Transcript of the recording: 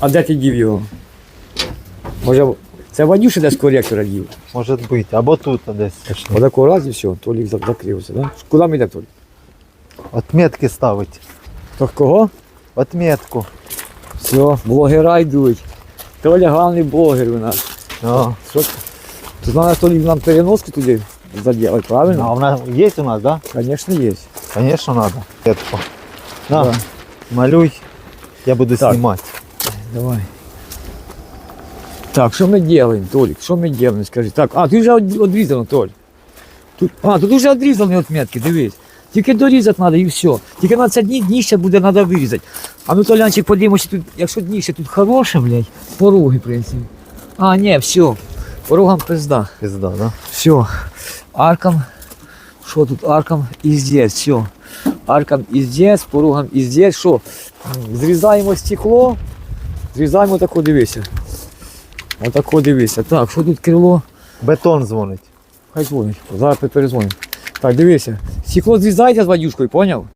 А де ти дів його? Може, це Вадюша десь коректора дів. Може бути. Або тут десь. точно. Отако раз і все, Толік зак- закрився, да? Куди ми йдемо, Толік? Отметки ставить. То кого? Отметку. Все, блогера йдуть. Толя головний блогер у нас. О. Що? ти? Ти знаєш, Толік нам переноски туди заділить, А правильно? вона є у нас, да? Звісно, є. Конечно, надо. Отметку. На, Да. малюй. Я буду Так. знімати. Давай. Так, що ми робимо, Толік? Що ми робимо, скажи. Так, а, ти вже од- Толь. Тут, а, тут вже одрізані отметки, дивись. Тільки дорізати треба і все. Тільки на це дні дніще буде треба вирізати. А ну, Толянчик, подивимося, тут, якщо дніще тут хороше, блядь, пороги, в принципі. А, ні, все. Порогам пизда. Пізда, да? Все. Аркам. Що тут? Аркам іздець, все. Аркам іздець, порогам іздець. Що? Зрізаємо стекло. Зрізаємо отако, дивися. Отако дивися. Так, що тут крило? Бетон дзвонить. Хай дзвонить. Зараз перезвонимо. Так, дивися. Стекло зрізайте з вадюшкою, поняв?